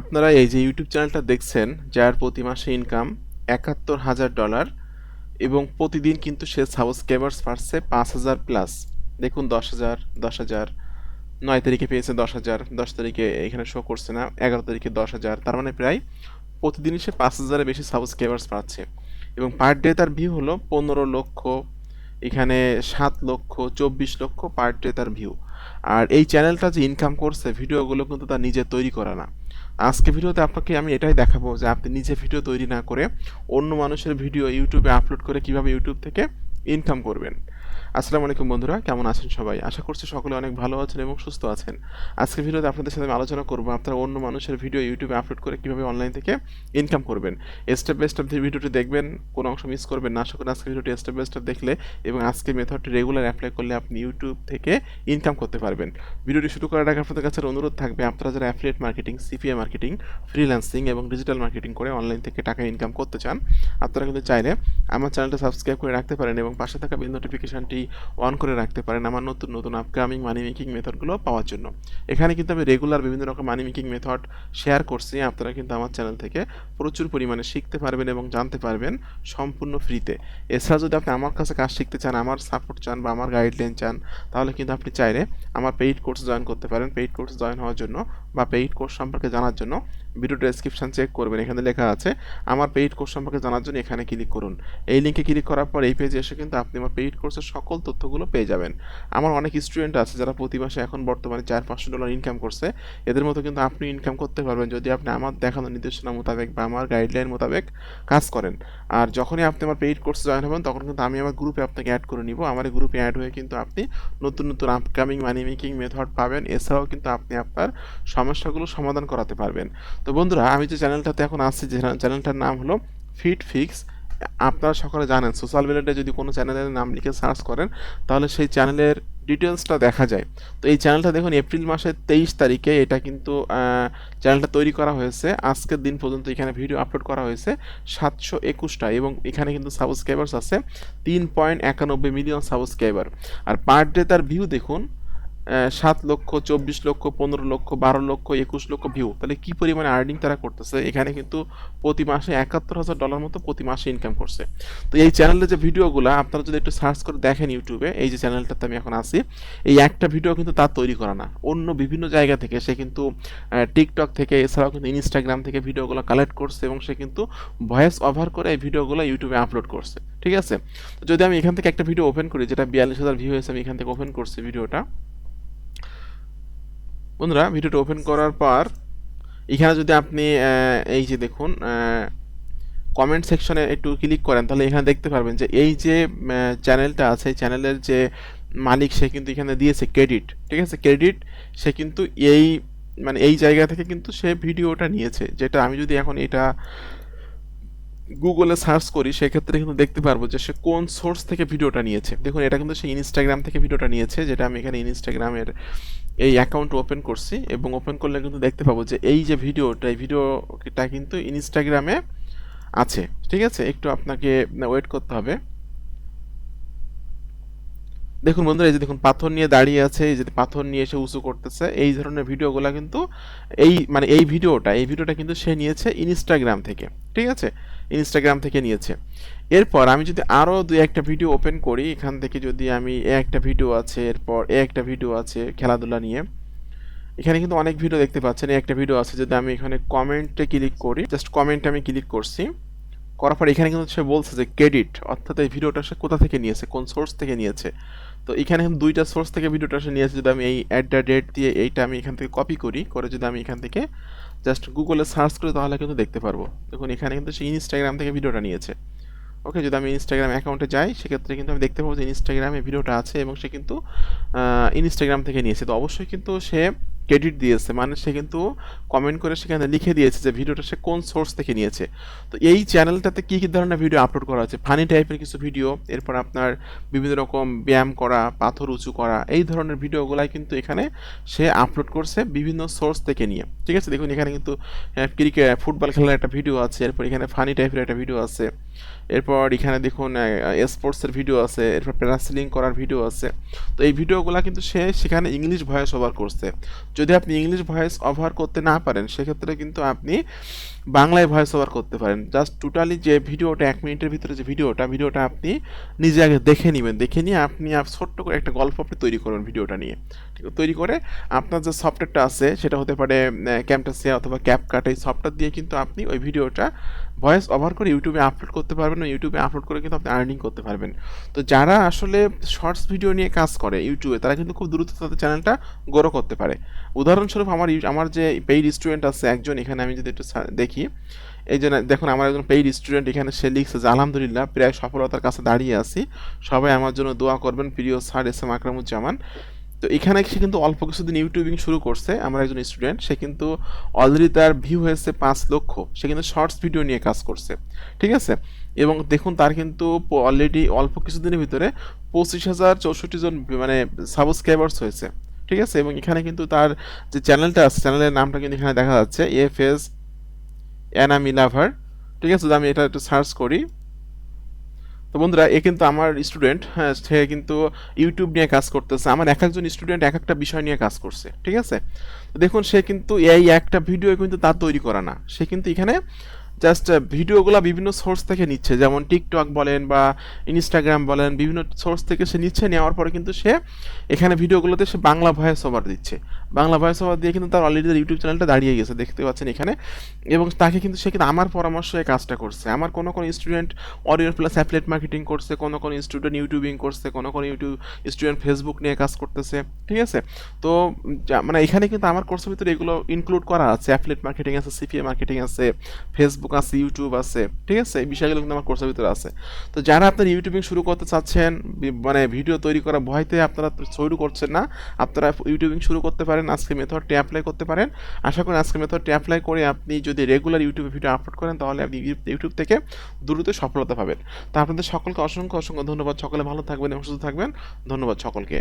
আপনারা এই যে ইউটিউব চ্যানেলটা দেখছেন, যার প্রতি মাসে ইনকাম একাত্তর হাজার ডলার এবং প্রতিদিন কিন্তু সে সাবস্ক্রাইবার্স পাচ্ছে পাঁচ হাজার প্লাস দেখুন দশ হাজার দশ হাজার, নয় তারিখে পেয়েছে দশ হাজার, দশ তারিখে এখানে শো করছে না, এগারো তারিখে দশ হাজার, তার মানে প্রায় প্রতিদিনই সে পাঁচ হাজারের বেশি সাবস্ক্রাইবার্স পাচ্ছে এবং পার ডে তার ভিউ হলো পনেরো লক্ষ, এখানে সাত লক্ষ, চব্বিশ লক্ষ পার ডে তার ভিউ আর এই চ্যানেলটা যে ইনকাম করছে ভিডিওগুলো কিন্তু তার নিজে তৈরি করা না। আজকে ভিডিওতে আপনাকে আমি এটাই দেখাবো যে আপনি নিজে ভিডিও তৈরি না করে অন্য মানুষের ভিডিও ইউটিউবে আপলোড করে কীভাবে ইউটিউব থেকে ইনকাম করবেন। আসসালামু আলাইকুম বন্ধুরা, কেমন আছেন সবাই? আশা করছি সকলে অনেক ভালো আছেন এবং সুস্থ আছেন। আজকে ভিডিওতে আপনাদের সাথে আমি আলোচনা করব আপনারা অন্য মানুষের ভিডিও ইউটিউবে আপলোড করে কীভাবে অনলাইন থেকে ইনকাম করবেন। স্টেপ বাই স্টেপ ভিডিওটি দেখবেন, কোনো অংশ মিস করবেন না। আশা করি আজকে ভিডিওটি স্টেপ বাই স্টেপ দেখলে এবং আজকে মেথডটি রেগুলার অ্যাপ্লাই করলে আপনি ইউটিউব থেকে ইনকাম করতে পারবেন। ভিডিওটি শুরু করার আগে আপনাদের কাছে অনুরোধ থাকবে, আপনারা যারা affiliate marketing CPA marketing freelancing এবং ডিজিটাল মার্কেটিং করে অনলাইন থেকে টাকা ইনকাম করতে চান, আপনারা কিন্তু চাইলে আমার চ্যানেলটা সাবস্ক্রাইব করে রাখতে পারেন এবং পাশে থাকা বিল নোটিফিকেশনটি অন করে রাখতে পারেন আমার নতুন নতুন আপকামিং মানি মেকিং মেথডগুলো পাওয়ার জন্য। এখানে কিন্তু আমি রেগুলার বিভিন্ন রকম মানি মেকিং মেথড শেয়ার করছি, আপনারা কিন্তু আমার চ্যানেল থেকে প্রচুর পরিমাণে শিখতে পারবেন এবং জানতে পারবেন সম্পূর্ণ ফ্রিতে এছাড়া যদি আপনি আমার কাছে কাজ শিখতে চান, আমার সাপোর্ট চান বা আমার গাইডলাইন চান, তাহলে কিন্তু আপনি চাইলে আমার পেইড কোর্স জয়েন করতে পারেন। পেইড কোর্স জয়েন হওয়ার জন্য বা পেইড কোর্স সম্পর্কে জানার জন্য ভিডিও ডেসক্রিপশন চেক করবেন, এখানে লেখা আছে, আমার পেইড কোর্স সম্পর্কে জানার জন্য এখানে ক্লিক করুন। এই লিঙ্কে ক্লিক করার পর এই পেজে এসে কিন্তু আপনি আমার পেইড কোর্সের সকল তথ্যগুলো পেয়ে যাবেন। আমার অনেক স্টুডেন্ট আছে যারা প্রতি মাসে এখন বর্তমানে চার পাঁচশো ডলার ইনকাম করছে, এদের মতো কিন্তু আপনি ইনকাম করতে পারবেন যদি আপনি আমার দেখানো নির্দেশনা মোতাবেক বা আমার গাইডলাইন মোতাবেক কাজ করেন। আর যখনই আপনি আমার পেইড কোর্সে জয়েন হবেন, তখন কিন্তু আমি আমার গ্রুপে আপনাকে অ্যাড করে নিব। আমার গ্রুপে অ্যাড হয়ে কিন্তু আপনি নতুন নতুন আপকামিং মানি মেকিং মেথড পাবেন। এছাড়াও কিন্তু আপনি আপনার সমস্যাগুলো সমাধান করাতে পারবেন। তো বন্ধুরা, আমি যে চ্যানেলটাতে এখন আসছি যে চ্যানেলটার নাম হলো ফিট ফিক্স আপনারা সকলে জানেন সোশ্যাল মিডিয়াতে যদি কোনো চ্যানেলের নাম লিখে সার্চ করেন, তাহলে সেই চ্যানেলের ডিটেলসটা দেখা যায়। তো এই চ্যানেলটা দেখুন এপ্রিল মাসের তেইশ তারিখে এটা কিন্তু চ্যানেলটা তৈরি করা হয়েছে। আজকের দিন পর্যন্ত এখানে ভিডিও আপলোড করা হয়েছে সাতশো একুশটা এবং এখানে কিন্তু সাবস্ক্রাইবার্স আছে তিন পয়েন্ট একানব্বই মিলিয়ন সাবস্ক্রাইবার আর পার ডে তার ভিউ দেখুন সাত লক্ষ, চব্বিশ লক্ষ, পনেরো লক্ষ, বারো লক্ষ, একুশ লক্ষ ভিউ তাহলে কী পরিমাণে আর্নিং তারা করতেছে? এখানে কিন্তু প্রতি মাসে একাত্তর হাজার ডলার মতো প্রতি মাসে ইনকাম করছে। তো এই চ্যানেলের যে ভিডিওগুলো আপনারা যদি একটু সার্চ করে দেখেন ইউটিউবে এই যে চ্যানেলটাতে আমি এখন আসি এই একটা ভিডিও কিন্তু তার তৈরি করা না। অন্য বিভিন্ন জায়গা থেকে সে কিন্তু টিকটক থেকে, এছাড়াও কিন্তু ইনস্টাগ্রাম থেকে ভিডিওগুলো কালেক্ট করছে এবং সে কিন্তু ভয়েস ওভার করে এই ভিডিওগুলো ইউটিউবে আপলোড করছে। ঠিক আছে? তো যদি আমি এখান থেকে একটা ভিডিও ওপেন করি, যেটা বিয়াল্লিশ হাজার ভিউ হয়েছে, আমি এখান থেকে ওপেন করছি ভিডিওটা বন্ধুরা, ভিডিওটা ওপেন করার পর এখানে যদি আপনি এই যে দেখুন কমেন্ট সেকশনে একটু ক্লিক করেন, তাহলে এখানে দেখতে পারবেন যে এই যে চ্যানেলটা আছে, এই চ্যানেলের যে মালিক সে কিন্তু এখানে দিয়েছে ক্রেডিট ঠিক আছে? ক্রেডিট সে কিন্তু এই মানে এই জায়গা থেকে কিন্তু সে ভিডিওটা নিয়েছে, যেটা আমি যদি এখন এটা গুগলে সার্চ করি, সেক্ষেত্রে কিন্তু দেখতে পারব যে সে কোন সোর্স থেকে ভিডিওটা নিয়েছে। দেখুন, এটা কিন্তু সে ইনস্টাগ্রাম থেকে ভিডিওটা নিয়েছে, যেটা আমি এখানে ইনস্টাগ্রামের এই অ্যাকাউন্ট ওপেন করছি এবং ওপেন করলে কিন্তু দেখতে পাবো যে এই যে ভিডিওটা, এই ভিডিওটা কিন্তু ইনস্টাগ্রামে আছে। ঠিক আছে? একটু আপনাকে ওয়েট করতে হবে। দেখুন বন্ধুরা, এই যে দেখুন, পাথর নিয়ে দাঁড়িয়ে আছে, এই যে পাথর নিয়ে এসে উঁচু করতেছে, এই ধরনের ভিডিওগুলো কিন্তু এই মানে এই ভিডিওটা এই ভিডিওটা কিন্তু সে নিয়েছে ইনস্টাগ্রাম থেকে। ঠিক আছে? ইনস্টাগ্রাম থেকে নিয়েছে। এরপর আমি যদি আরও দুই একটা ভিডিও ওপেন করি, এখান থেকে যদি আমি এ একটা ভিডিও আছে, এরপর এ একটা ভিডিও আছে খেলাধুলা নিয়ে। এখানে কিন্তু অনেক ভিডিও দেখতে পাচ্ছেন একটা ভিডিও আছে যদি আমি এখানে কমেন্টে ক্লিক করি জাস্ট কমেন্টে আমি ক্লিক করছি। করার পর এখানে কিন্তু সে বলছে যে ক্রেডিট অর্থাৎ এই ভিডিওটা সে কোথা থেকে নিয়েছে, কোন সোর্স থেকে নিয়েছে? তো এখানে দুইটা সোর্স থেকে ভিডিওটা সে নিয়েছে যদি আমি এই অ্যাট দ্য ডেট দিয়ে এইটা আমি এখান থেকে কপি করি, করে যদি আমি এখান থেকে জাস্ট গুগলে সার্চ করে তাহলে কিন্তু দেখতে পারব। দেখুন, এখানে কিন্তু সে ইনস্টাগ্রাম থেকে ভিডিওটা নিয়েছে। ওকে যদি আমি ইনস্টাগ্রাম অ্যাকাউন্টে যাই, সেক্ষেত্রে কিন্তু আমি দেখতে পাবো যে ইনস্টাগ্রামে ভিডিওটা আছে এবং সে কিন্তু ইনস্টাগ্রাম থেকে নিয়েছে। তো অবশ্যই কিন্তু সে ক্রেডিট দিয়েছে মানে সে কিন্তু কমেন্ট করে সেখানে লিখে দিয়েছে যে ভিডিওটা সে কোন সোর্স থেকে নিয়েছে। তো এই চ্যানেলটাতে কী কী ধরনের ভিডিও আপলোড করা আছে ফানি টাইপের কিছু ভিডিও এরপর আপনার বিভিন্ন রকম ব্যায়াম করা, পাথর উঁচু করা, এই ধরনের ভিডিওগুলাই কিন্তু এখানে সে আপলোড করছে বিভিন্ন সোর্স থেকে নিয়ে। ঠিক আছে? দেখুন, এখানে কিন্তু ক্রিকেট ফুটবল খেলার একটা ভিডিও আছে, এরপর এখানে ফানি টাইপের একটা ভিডিও আছে, এরপর এখানে দেখুন স্পোর্টসের ভিডিও আছে, এরপর প্যারাসিলিং করার ভিডিও আছে। তো এই ভিডিওগুলো কিন্তু সে সেখানে ইংলিশ ভয়েস ওভার করছে। যদি আপনি ইংলিশ ভয়েস ওভার করতে না পারেন, সেক্ষেত্রে কিন্তু আপনি বাংলায় ভয়েস ওভার করতে পারেন। জাস্ট টোটালি যে ভিডিওটা, এক মিনিটের ভিতরে যে ভিডিওটা ভিডিওটা আপনি নিজে আগে দেখে নেবেন। দেখে নিয়ে আপনি ছোট্ট করে একটা গল্প আপনি তৈরি করবেন ভিডিওটা নিয়ে। ঠিক? তৈরি করে আপনার যে সফটওয়্যারটা আছে, সেটা হতে পারে ক্যামটাসিয়া অথবা ক্যাপকাট এই সফটওয়্যার দিয়ে কিন্তু আপনি ওই ভিডিওটা ভয়েস ওভার করে ইউটিউবে আপলোড করতে পারবেন ইউটিউবে আপলোড করে কিন্তু আপনি আর্নিং করতে পারবেন। তো যারা আসলে শর্টস ভিডিও নিয়ে কাজ করে ইউটিউবে তারা কিন্তু খুব দ্রুত তাদের চ্যানেলটা গ্রো করতে পারে। উদাহরণস্বরূপ আমার আমার যে পেইড স্টুডেন্ট আছে একজন, এখানে আমি যদি একটু দেখি, এই যে না- দেখুন আমার একজন পেইড স্টুডেন্ট এখানে সে লিখছে যে, আলহামদুলিল্লাহ, প্রায় সফলতার কাছে দাঁড়িয়ে আছি। সবাই আমার জন্য দোয়া করবেন, প্রিয় স্যার এস এম আকরামুজ্জামান। তো এখানে সে কিন্তু অল্প কিছুদিন ইউটিউবিং শুরু করছে আমার একজন স্টুডেন্ট। সে কিন্তু অলরেডি তার ভিউ হয়েছে পাঁচ লক্ষ। সে কিন্তু শর্টস ভিডিও নিয়ে কাজ করছে। ঠিক আছে? এবং দেখুন তার কিন্তু অলরেডি অল্প কিছুদিনের ভিতরে পঁচিশ হাজার চৌষট্টি জন মানে সাবস্ক্রাইবার্স হয়েছে। ঠিক আছে? এবং এখানে কিন্তু তার যে চ্যানেলটা আছে চ্যানেলের নামটা কিন্তু এখানে দেখা যাচ্ছে। এফ এস অ্যানামি লাভার ঠিক আছে? আমি এটা একটু সার্চ করি। তো বন্ধুরা, এ কিন্তু আমার স্টুডেন্ট হ্যাঁ সে কিন্তু ইউটিউব নিয়ে কাজ করতেছে। আমার এক একজন স্টুডেন্ট এক একটা বিষয় নিয়ে কাজ করছে, ঠিক আছে? দেখুন, সে কিন্তু এই একটা ভিডিও কিন্তু তার তৈরি করা না। সে কিন্তু এখানে জাস্ট ভিডিওগুলো বিভিন্ন সোর্স থেকে নিচ্ছে। যেমন টিকটক বলেন বা ইনস্টাগ্রাম বলেন, বিভিন্ন সোর্স থেকে সে নিচ্ছে, নেওয়ার পরে কিন্তু সে এখানে ভিডিওগুলোতে সে বাংলা ভয়েস ওভার দিচ্ছে। বাংলা ভয়েস ওভার দিয়ে কিন্তু তার অলরেডি ইউটিউব চ্যানেলটা দাঁড়িয়ে গেছে, দেখতে পাচ্ছেন এখানে। এবং তাকে কিন্তু সে কিন্তু আমার পরামর্শে কাজটা করছে। আমার কোনো কোনো student audio plus affiliate marketing করছে, কোনো কোনো স্টুডেন্ট ইউটিউবিং করছে, কোনো কোনো ইউটিউব স্টুডেন্ট ফেসবুক নিয়ে কাজ করতেছে, ঠিক আছে? তো মানে এখানে কিন্তু আমার কোর্সের ভিতরে এগুলো ইনক্লুড করা আছে। অ্যাফলেট মার্কেটিং আছে সিপিএ মার্কেটিং আছে ফেসবুক আছে ইউটিউব আছে, ঠিক আছে? এই বিষয়গুলো কিন্তু আমার কোর্সের ভিতরে আছে। তো যারা আপনার ইউটিউবিং শুরু করতে চাচ্ছেন মানে ভিডিও তৈরি করা ভয়তে আপনারা শুরু করছেন না, আপনারা ইউটিউবিং শুরু করতে পারেন, আজকে মেথডটি অ্যাপ্লাই করতে পারেন। আশা করি আজকে মেথডটি অ্যাপ্লাই করে আপনি যদি রেগুলার ইউটিউবে ভিডিও আপলোড করেন, তাহলে আপনি ইউটিউব থেকে দ্রুত সফলতা পাবেন। তো আপনাদের সকলকে অসংখ্য অসংখ্য ধন্যবাদ। সকলে ভালো থাকবেন এবং সুস্থ থাকবেন। ধন্যবাদ সকলকে।